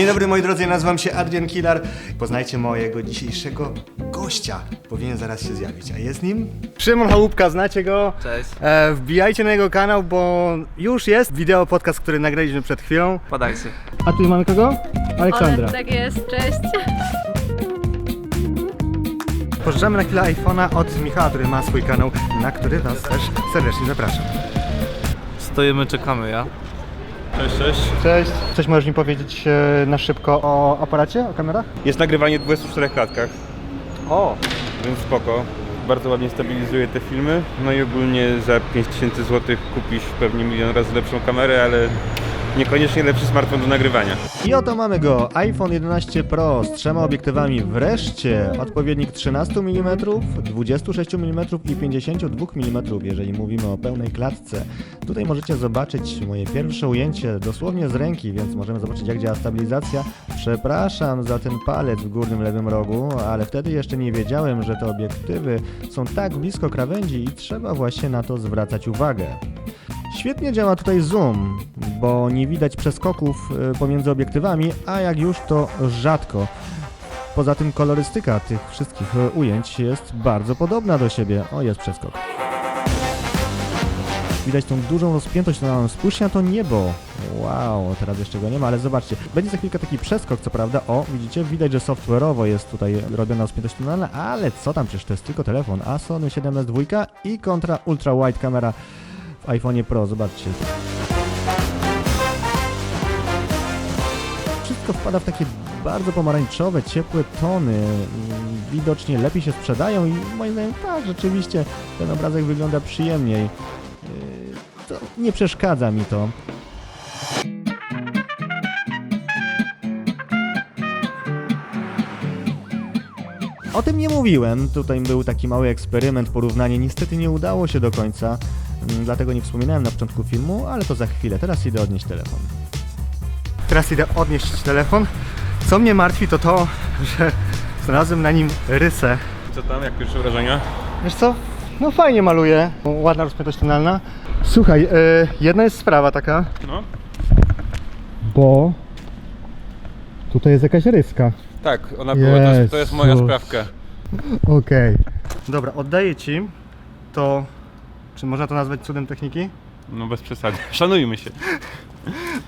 Dzień dobry moi drodzy, ja nazywam się Adrian Kilar. Poznajcie mojego dzisiejszego gościa. Powinien zaraz się zjawić, a jest nim? Szymon Chałupka, znacie go? Cześć. E, wbijajcie na jego kanał, bo już jest wideo podcast, który nagraliśmy przed chwilą. Podajcie. A tu mamy kogo? Aleksandra. Ole, tak jest, cześć. Pożyczamy na chwilę iPhone'a od Michała, który ma swój kanał, na który was też serdecznie zapraszam. Stoimy, czekamy, ja? Cześć, cześć. Cześć. Coś możesz mi powiedzieć e, na szybko o aparacie, o kamerach? Jest nagrywanie w 24 klatkach, O, więc spoko. Bardzo ładnie stabilizuje te filmy. No i ogólnie za 5000 zł kupisz pewnie milion razy lepszą kamerę, ale niekoniecznie lepszy smartfon do nagrywania. I oto mamy go, iPhone 11 Pro z trzema obiektywami wreszcie. Odpowiednik 13 mm, 26 mm i 52 mm, jeżeli mówimy o pełnej klatce. Tutaj możecie zobaczyć moje pierwsze ujęcie dosłownie z ręki, więc możemy zobaczyć jak działa stabilizacja. Przepraszam za ten palec w górnym lewym rogu, ale wtedy jeszcze nie wiedziałem, że te obiektywy są tak blisko krawędzi i trzeba właśnie na to zwracać uwagę. Świetnie działa tutaj zoom, bo nie widać przeskoków y, pomiędzy obiektywami, a jak już to rzadko. Poza tym kolorystyka tych wszystkich y, ujęć jest bardzo podobna do siebie. O, jest przeskok. Widać tą dużą rozpiętość tonalną. Spójrzcie na to niebo. Wow, teraz jeszcze go nie ma, ale zobaczcie. Będzie za chwilkę taki przeskok, co prawda. O, widzicie? Widać, że software'owo jest tutaj robiona rozpiętość tonalna, ale co tam, przecież to jest tylko telefon. A Sony 7S II i kontra ultra wide kamera w iPhone Pro, zobaczcie. Wszystko wpada w takie bardzo pomarańczowe, ciepłe tony. Widocznie lepiej się sprzedają i moim zdaniem tak, rzeczywiście ten obrazek wygląda przyjemniej. Yy, To nie przeszkadza mi to. O tym nie mówiłem. Tutaj był taki mały eksperyment, porównanie. Niestety nie udało się do końca, dlatego nie wspominałem na początku filmu, ale to za chwilę. Teraz idę odnieść telefon. Teraz idę odnieść telefon. Co mnie martwi, to to, że znalazłem na nim rysę. Co tam, jak pierwsze wrażenia? Wiesz co? No fajnie maluje. Ładna rozpiętość tonalna. Słuchaj, yy, jedna jest sprawa taka, No. bo tutaj jest jakaś ryska. Tak, ona była, to jest, to jest moja Jezus. sprawka. Okej. Dobra, oddaję ci to. Czy można to nazwać cudem techniki? No bez przesady. Szanujmy się.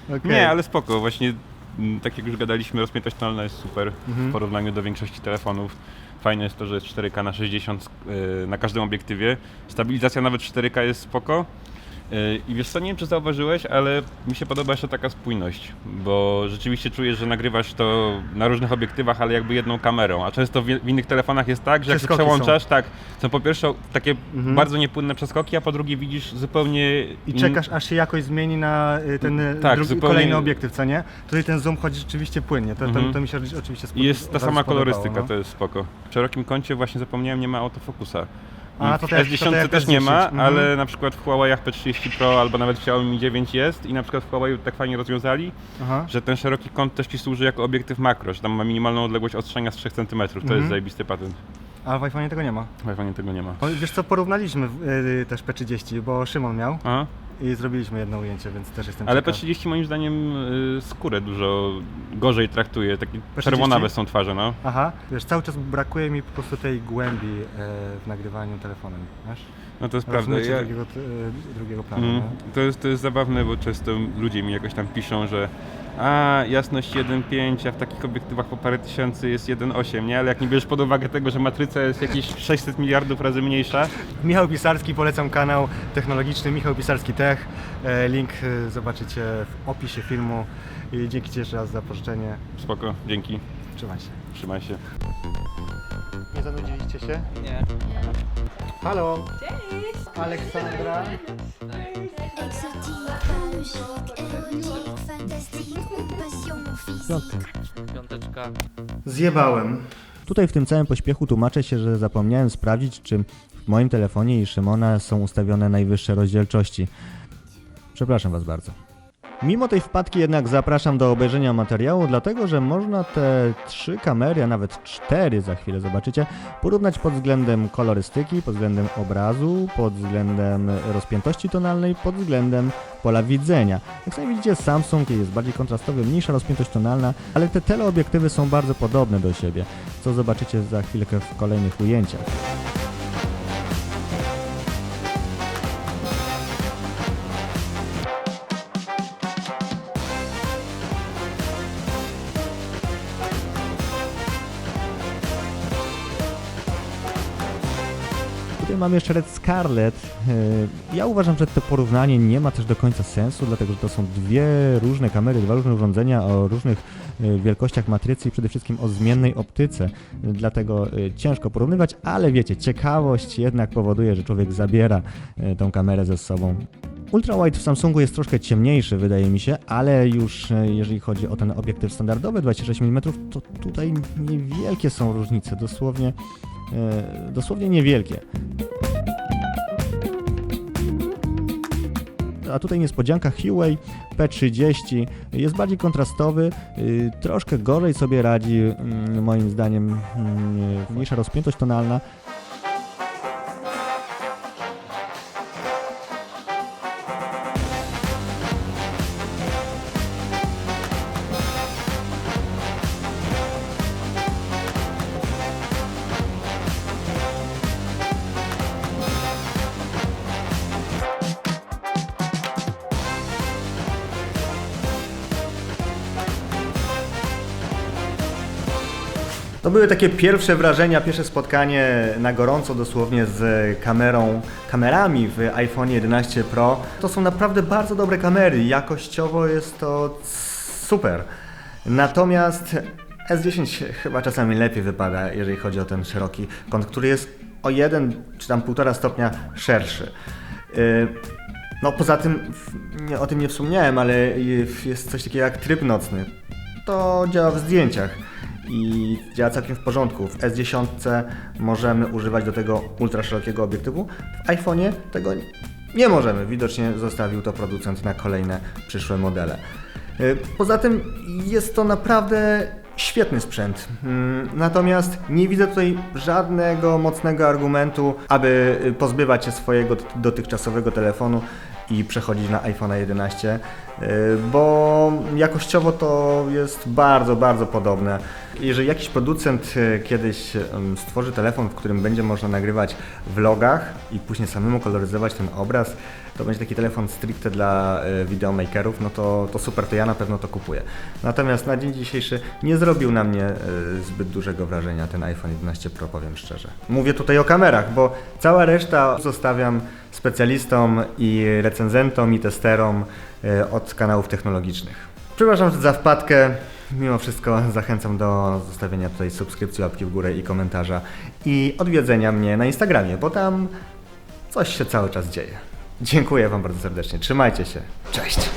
Okej. Nie, ale spoko, właśnie mm, tak jak już gadaliśmy, rozpiętość tonalna jest super Mhm. w porównaniu do większości telefonów. Fajne jest to, że jest 4K na 60 yy, na każdym obiektywie. Stabilizacja nawet 4K jest spoko. Yy, I wiesz co, nie wiem czy zauważyłeś, ale mi się podoba jeszcze taka spójność, bo rzeczywiście czujesz, że nagrywasz to na różnych obiektywach, ale jakby jedną kamerą, a często w, w innych telefonach jest tak, że jak się Przeskoki przełączasz, tak, są po pierwsze takie Mhm. bardzo niepłynne przeskoki, a po drugie widzisz zupełnie... I in- czekasz aż się jakoś zmieni na y, ten y, Tak, drugi, zupełnie- kolejny obiektyw, co nie? Tutaj ten zoom chodzi rzeczywiście płynnie. To, to, Mhm. to mi się oczywiście I jest ta sama kolorystyka, no. to jest spoko. W szerokim kącie właśnie zapomniałem, nie ma autofokusa. A, to też- S10 to jak też nie S10, ma, mhm. ale na przykład w Huawei P30 Pro albo nawet w Xiaomi 9 jest i na przykład w Huawei tak fajnie rozwiązali, Aha. że ten szeroki kąt też ci służy jako obiektyw makro, że tam ma minimalną odległość ostrzenia z 3 cm. To Mhm. jest zajebisty patent. A w iPhone tego nie ma. W iPhone'ie tego nie ma. Wiesz co, porównaliśmy y, też P30, bo Szymon miał Aha. I zrobiliśmy jedno ujęcie, więc też jestem Ale ciekaw. P30 moim zdaniem y, skórę dużo gorzej traktuje, takie P30? czerwonawe są twarze, no. Aha, wiesz, cały czas brakuje mi po prostu tej głębi e, w nagrywaniu telefonem, wiesz? No to jest prawda. Ja, drugiego, e, drugiego planu, Mm, nie? to, jest, to jest zabawne, bo często ludzie mi jakoś tam piszą, że a, jasność 1.5, a w takich obiektywach po parę tysięcy jest 1.8, nie? Ale jak nie bierzesz pod uwagę tego, że matryca jest jakieś 600 miliardów razy mniejsza, Michał Pisarski, polecam kanał technologiczny Michał Pisarski Tech. E, Link e, zobaczycie w opisie filmu i dzięki Ci jeszcze raz za pożyczenie. spoko, dzięki, Trzymaj się. trzymaj się. Nie zanudziliście się? Nie. Halo! Aleksandra. Exotique, magique, éronique, fantastique, passion. Piątek. Piąteczka. Zjebałem. Tutaj w tym całym pośpiechu tłumaczę się, że zapomniałem sprawdzić, czy w moim telefonie i Szymona są ustawione najwyższe rozdzielczości. Przepraszam Was bardzo. Mimo tej wpadki jednak zapraszam do obejrzenia materiału, dlatego że można te trzy kamery, a nawet cztery za chwilę zobaczycie, porównać pod względem kolorystyki, pod względem obrazu, pod względem rozpiętości tonalnej, pod względem pola widzenia. Jak sami widzicie, Samsung jest bardziej kontrastowy, mniejsza rozpiętość tonalna, ale te teleobiektywy są bardzo podobne do siebie, co zobaczycie za chwilkę w kolejnych ujęciach. Tutaj mamy jeszcze Red Scarlet. Yy, Ja uważam, że to porównanie nie ma też do końca sensu, dlatego że to są dwie różne kamery, dwa różne urządzenia o różnych yy, wielkościach matrycy i przede wszystkim o zmiennej optyce. Dlatego yy, ciężko porównywać, ale wiecie, ciekawość jednak powoduje, że człowiek zabiera tą kamerę ze sobą. Ultrawide w Samsungu jest troszkę ciemniejszy, wydaje mi się, ale już e, jeżeli chodzi o ten obiektyw standardowy 26 mm, to tutaj niewielkie są różnice, dosłownie, e, dosłownie niewielkie. A tutaj niespodzianka Huawei P30 jest bardziej kontrastowy, y, troszkę gorzej sobie radzi mm, moim zdaniem mm, mniejsza rozpiętość tonalna, To były takie pierwsze wrażenia, pierwsze spotkanie na gorąco dosłownie z kamerą, kamerami w iPhone 11 Pro. To są naprawdę bardzo dobre kamery, jakościowo jest to super. Natomiast S10 chyba czasami lepiej wypada, jeżeli chodzi o ten szeroki kąt, który jest o jeden czy tam półtora stopnia szerszy. Yy, No poza tym, o tym nie wspomniałem, ale jest coś takiego jak tryb nocny. To działa w zdjęciach i działa całkiem w porządku. W S10 możemy używać do tego ultra szerokiego obiektywu. W iPhone'ie tego nie możemy. Widocznie zostawił to producent na kolejne przyszłe modele. Y, Poza tym jest to naprawdę świetny sprzęt. Mm, Natomiast nie widzę tutaj żadnego mocnego argumentu, aby y, pozbywać się swojego dotychczasowego telefonu i przechodzić na iPhone 11, y, bo jakościowo to jest bardzo, bardzo podobne. Jeżeli jakiś producent y, kiedyś stworzy telefon, w którym będzie można nagrywać vlogach i później samemu koloryzować ten obraz, to będzie taki telefon stricte dla videomakerów, no to, to super, to ja na pewno to kupuję. Natomiast na dzień dzisiejszy nie zrobił na mnie zbyt dużego wrażenia ten iPhone 11 Pro, powiem szczerze. Mówię tutaj o kamerach, bo cała reszta zostawiam specjalistom i recenzentom i testerom od kanałów technologicznych. Przepraszam za wpadkę. Mimo wszystko zachęcam do zostawienia tutaj subskrypcji, łapki w górę i komentarza i odwiedzenia mnie na Instagramie, bo tam coś się cały czas dzieje. Dziękuję Wam bardzo serdecznie. Trzymajcie się. Cześć.